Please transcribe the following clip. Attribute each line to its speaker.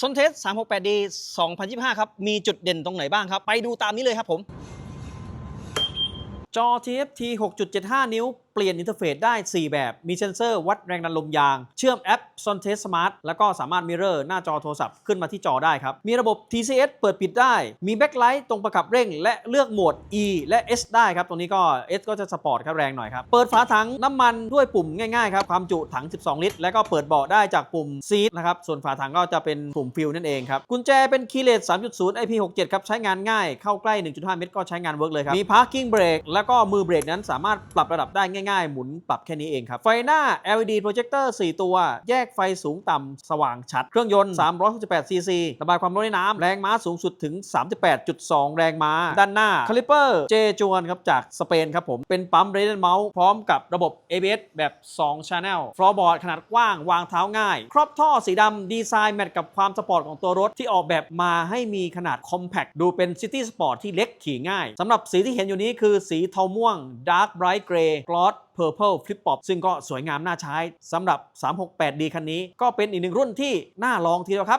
Speaker 1: ซนเทส 368D 2025 ครับ มีจุดเด่นตรงไหนบ้างครับ ไปดูตามนี้เลยครับผม จอ TFT 6.75 นิ้วเปลี่ยนอินเทอร์เฟซได้ 4 แบบ มีเซ็นเซอร์วัดแรงดันลมยาง เชื่อมแอป Sontest Smart แล้วก็สามารถมิเรอร์หน้าจอโทรศัพท์ขึ้นมาที่จอได้ครับ มีระบบ TCS เปิดปิดได้ มีแบ็คไลท์ตรงประกับเร่ง และเลือกโหมด E และ S ได้ครับ ตรงนี้ก็ S ก็จะสปอร์ตครับแรงหน่อยครับ เปิดฝาถังน้ำมันด้วยปุ่มง่ายๆครับ ความจุถัง 12 ลิตร แล้วก็เปิดเบาะได้จากปุ่ม Seat นะครับ ส่วนฝาถังก็จะเป็นปุ่มฟิลนั่นเองครับ กุญแจเป็นคีย์เลส3.0 IP67 ครับ ใช้งานง่าย เข้าใกล้ 1.5 เมตรก็ใช้งานเวิร์กเลยครับ มี parking brake แล้วก็มือเบรกนั้นสามารถปรับระดับได้ง่ายๆ หมุนปรับแค่นี้เองครับ ไฟหน้า LED projector 4 ตัว แยกไฟสูงต่ำสว่างชัด เครื่องยนต์ 368 cc ระบายความร้อนในน้ำแรงม้าสูงสุดถึง 38.2 แรงม้า ด้านหน้าคาลิเปอร์เจจวนครับจากสเปนครับผม เป็นปั๊มเรดเมาส์พร้อมกับระบบ ABS แบบ 2 Channel ฟลอร์บอร์ดขนาดกว้างวางเท้าง่าย ครอบท่อสีดำดีไซน์แมทกับความสปอร์ตของตัวรถที่ออกแบบมาให้มีขนาดคอมแพคดูเป็นซิตี้สปอร์ตที่เล็กขี่ง่ายสำหรับสีที่เห็นอยู่นี้คือสีเทาม่วง Dark Bright Gray Dot Purple Flip Pop ซึ่งก็สวยงามน่าใช้สำหรับ 368D คันนี้ ก็เป็นอีกหนึ่งรุ่นที่น่าลองทีเดียวครับ